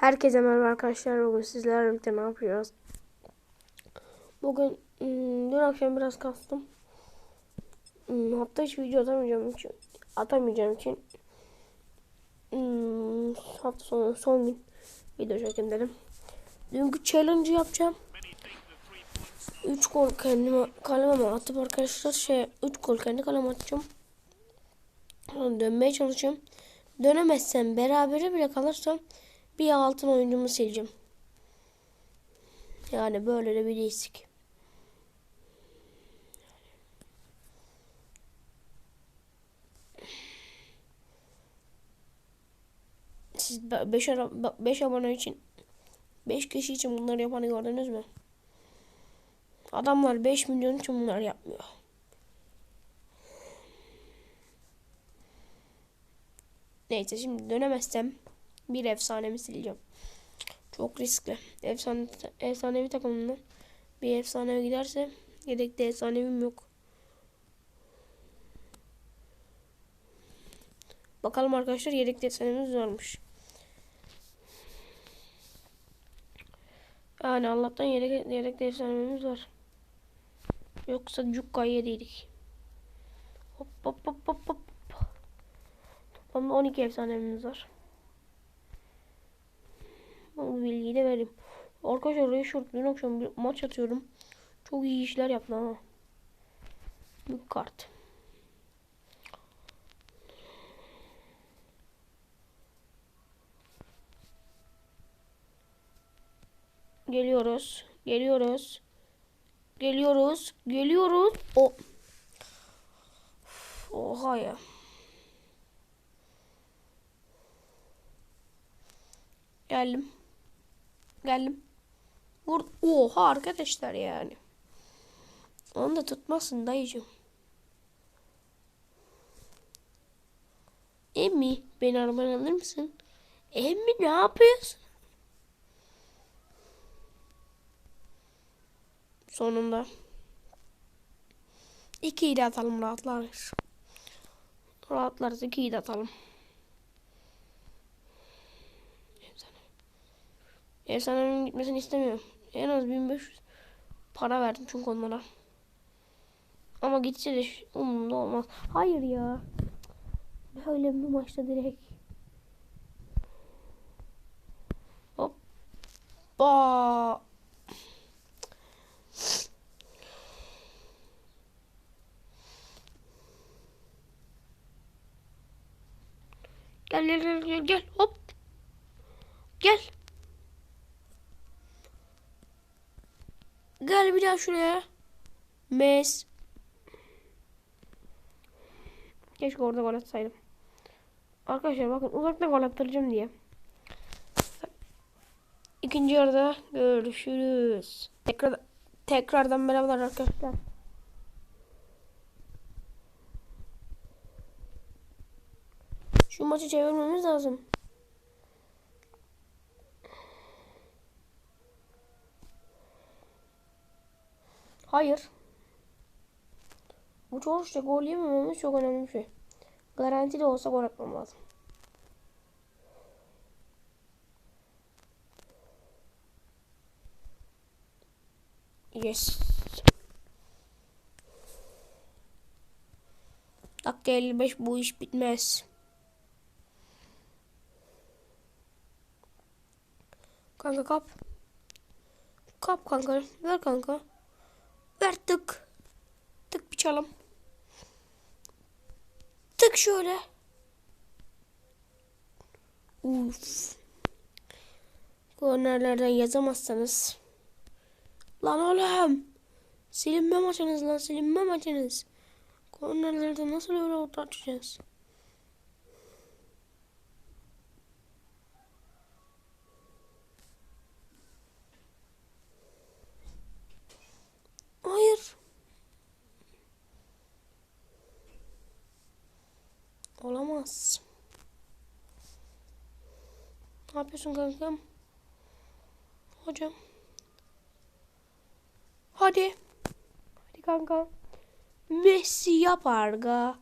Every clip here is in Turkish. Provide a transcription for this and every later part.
Herkese merhaba arkadaşlar. Bugün sizlerle birlikte ne yapıyoruz? Bugün ım, dün akşam biraz kastım. Im, Hatta hiç video atamayacağım için atamayacağım için ım, hafta sonu son gün video çekin dedim. Dünkü challenge yapacağım. 3 gol kendime kaleme atıp arkadaşlar şey 3 gol kendi kaleme atacağım. Dönmeye çalışacağım. Dönemezsem berabere bile kalırsam bir altın oyuncumu sileceğim. Yani böyle de bir risk. Siz 5 5 abone için 5 kişi için bunları yapanı gördünüz mü? Adamlar 5 milyon için bunlar yapmıyor. Neyse şimdi dönemezsem bir efsanemi sileceğim. Çok riskli. Efsane, efsanevi takımından bir efsanevi giderse yedekte efsanevim yok. Bakalım arkadaşlar yedekte efsanemiz varmış. Yani Allah'tan yedek, yedekte efsanemiz var. Yoksa cukka yediydik. Hop hop hop hop hop. Toplamda 12 efsanemiz var. Bu bilgiyi de vereyim. Arkadaşlar Rashford dün akşam bir maç atıyorum. Çok iyi işler yaptı ama. Büyük kart. Geliyoruz. Geliyoruz. Geliyoruz. Geliyoruz. O. Oha ya. Geldim. Geldim. Vur. Oha arkadaşlar yani. Onu da tutmasın dayıcım. Emmi beni araban alır mısın? Emmi ne yapıyorsun? Sonunda. İkiyi de atalım rahatlarız. Rahatlarız ikiyi de atalım. Efsanemin gitmesini istemiyorum. En az 1500 para verdim çünkü onlara. Ama gitse de umurumda olmaz. Hayır ya. Böyle bir maçta direkt. Hoppa. Gel gel gel gel gel hop. Gel. Gel bir daha şuraya. Mes. Keşke orada gol atsaydım. Arkadaşlar bakın uzaktan gol attıracağım diye. İkinci yarıda görüşürüz. Tekrar tekrardan merhabalar arkadaşlar. Şu maçı çevirmemiz lazım. Hayır. Bu çok işte gol yemememiz çok önemli bir şey. Garanti de olsa gol atmam lazım. Yes. Dakika 55 bu iş bitmez. Kanka kap. Kap kanka. Ver kanka. Ver tık. Tık bir çalım. Tık şöyle. Uf. Kornerlerden yazamazsanız. Lan oğlum. Silinme maçınız lan silinme maçınız. Kornerlerde nasıl öyle oturtacağız? Hayır. Olamaz. Ne yapıyorsun kankam? Hocam. Hadi. Hadi kanka. Messi yapar ga.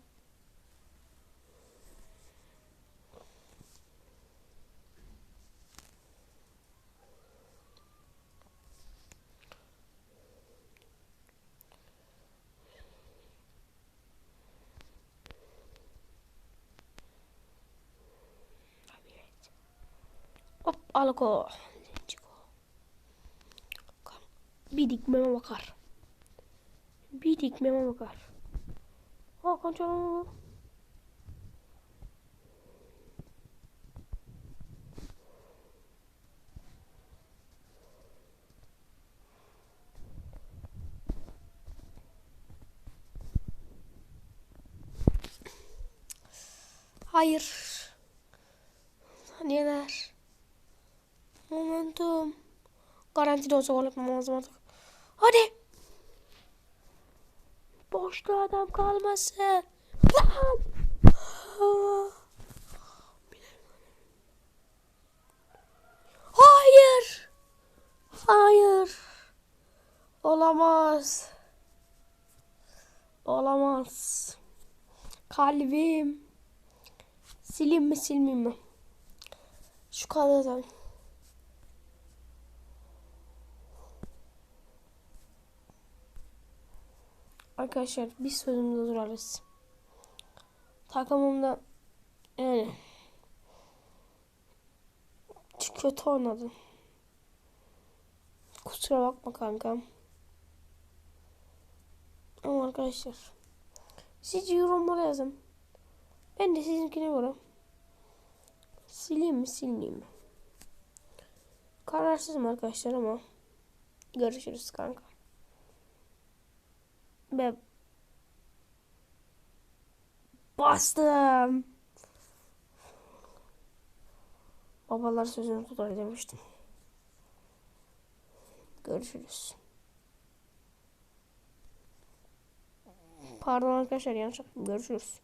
Alko. Bir dikmeme bakar. Bir dikmeme bakar. Hakan Çalhanoğlu. Hayır. Saniyeler. Garantide olsa gol yapmam lazım. Hadi. Boşta adam kalması. Lan. Ah. Hayır. Hayır. Olamaz. Olamaz. Kalbim. Sileyim mi silmeyeyim mi? Şu kadar. Arkadaşlar bir sözümde durarız. Takımımda yani kötü oynadım. Kusura bakma kankam. Ama arkadaşlar siz yorumlara yazın. Ben de sizinkine göre sileyim mi silmeyeyim mi? Kararsızım arkadaşlar ama görüşürüz kanka. Ve bastım. Babalar sözünü tutar demiştim. Görüşürüz. Pardon arkadaşlar yanlış yaptım. Görüşürüz.